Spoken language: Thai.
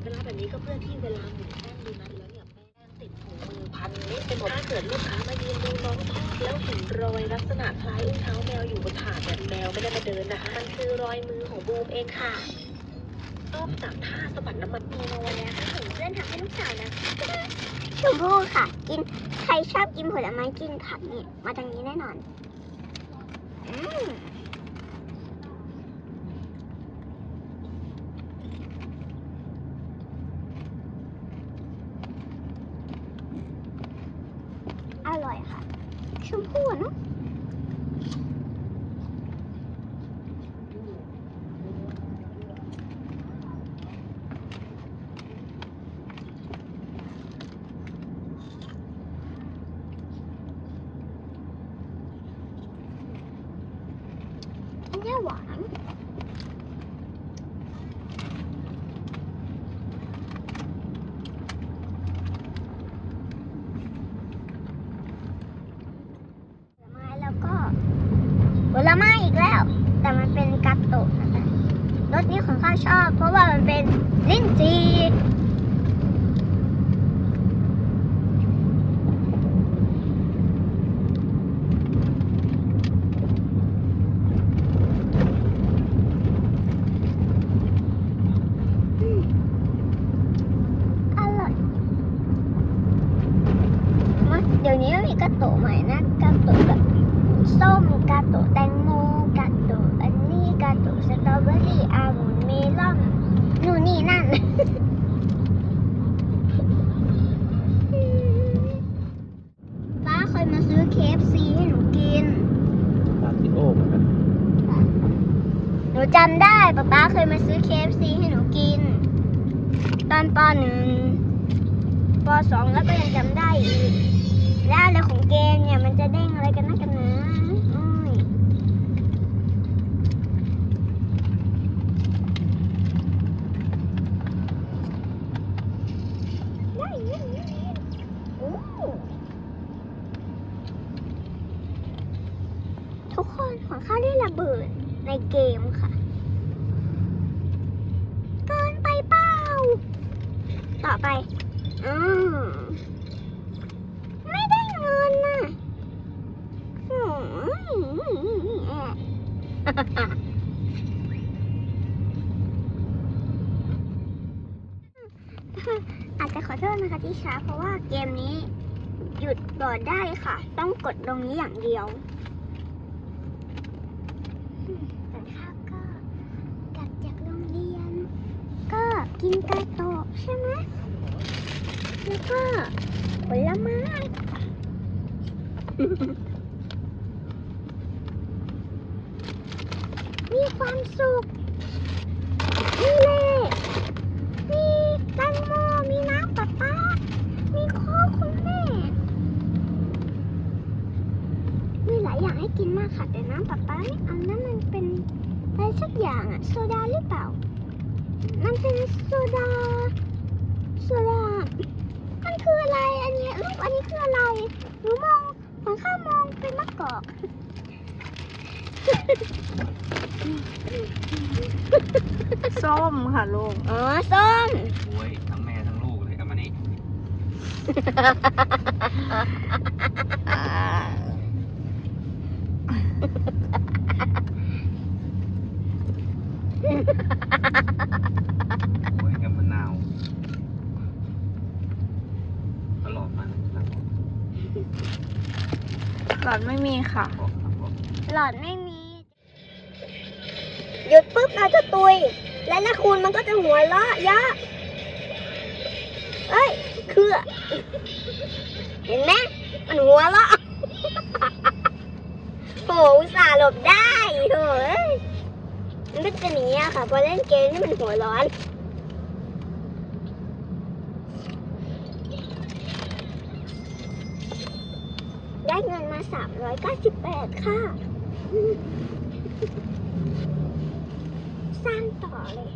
อยเวลาแบบนี้ก็เพื่อที่เวลาหมุนแป้งโดนัทแล้วเนี่ยแป้งติดถุงมือพันเละไปหมดถ้าเกิดลูกค้ามายืนดูน้องทอดแล้วเห็นรอยลักษณะคล้ายอุ้งเท้าแมวอยู่บนถาดเนี่ยแมวไม่ได้มาเดินนะคะมันคือรอยมือของบูมเองค่ะนอกจากท่าสะบัดน้ำมันเมนูวันนี้ค่ะถึงเพื่อนทำให้ลูกสาวนะชมพู่ค่ะ กินใครชอบกินผลไม้กินผักเนี่ยมาทางนี้แน่นอน อืมอร่อยค่ะ ชมพู่อะเนอะอันเนี้ยหวานผลไม้แล้วก็ผ ลไม้อีกแล้ว แต่มันเป็นกัตโตะนะคะรสนี้ของข้าชอบ เพราะว่ามันเป็นลิ้นจี่อืมอร่อยมันเดี๋ยวนี้มีกาโตใหม่นะกาโตแบบส้มกาโตแตงโมกาโตะอันนี้กาโตะสตรอเบอรี่องุ่นเมลอนนู่นนี่นั่น ป้าเคยมาซื้อ KFC ให้หนูกิน ปาติโอเหมือนกัน ห นูจำได้ป๊าป๊าเคยมาซื้อ KFC ให้หนูกิน ตอนปหนึ่งปสองแล้วก็ยังจำได้อีกแล้วอะไรของเกมเนี่ยมันจะเด้งอะไรกันนักกันนะทุกคนของข้าได้ระเบิด ในเกมค่ะ เกินไปเปล่า ต่อไป อืมไม่ได้เงินน่ะอืมอาจจะขอโทษนะคะที่ช้าเพราะว่าเกมนี้ หยุดบอดได้ค่ะ ต้องกดตรงนี้อย่างเดียวอืมแต่ข้าวก็กลับจากโรงเรียน ก็กินกาโตะใช่ไหมแล้วก็ผลไม้มีความสุข มีเลมีแตงโม มีน้ำป๊าป๊ามีโค้กคุณแม่ มีหลายอย่างให้กินมากค่ะ แต่น้ำป๊าป๊านี่อันนั้นมันเป็นอะไรสักอย่างอะโซดาหรือเปล่า มันเป็นโซดาโซดามันคืออะไรอันเนี้ยลูกอันนี้คืออะไรหนูมองของข้ามองเป็นมะกอกส้มค่ะลูกอ๋อส้มโอ้ยทั้งแม่ทั้งลูกเลยเอามานี่ โอ้ยกับมะนาวตลอดมานะครับหลอดไม่มีค่ะ บอกครับบอกหลอดไม่มี หยุดปุ๊บเราจะตุย และนักคูณมันก็จะหัวเราะเยอะเอ้ยคือเห็นไหมมันหัวเราะ โหอุตส่าห์หลบได้โถเอ้ย มันเป็นอย่างนี้อะค่ะพอเล่นเกมนี่มันหัวร้อนได้เงินมา398ค่ะ สร้างต่อเลย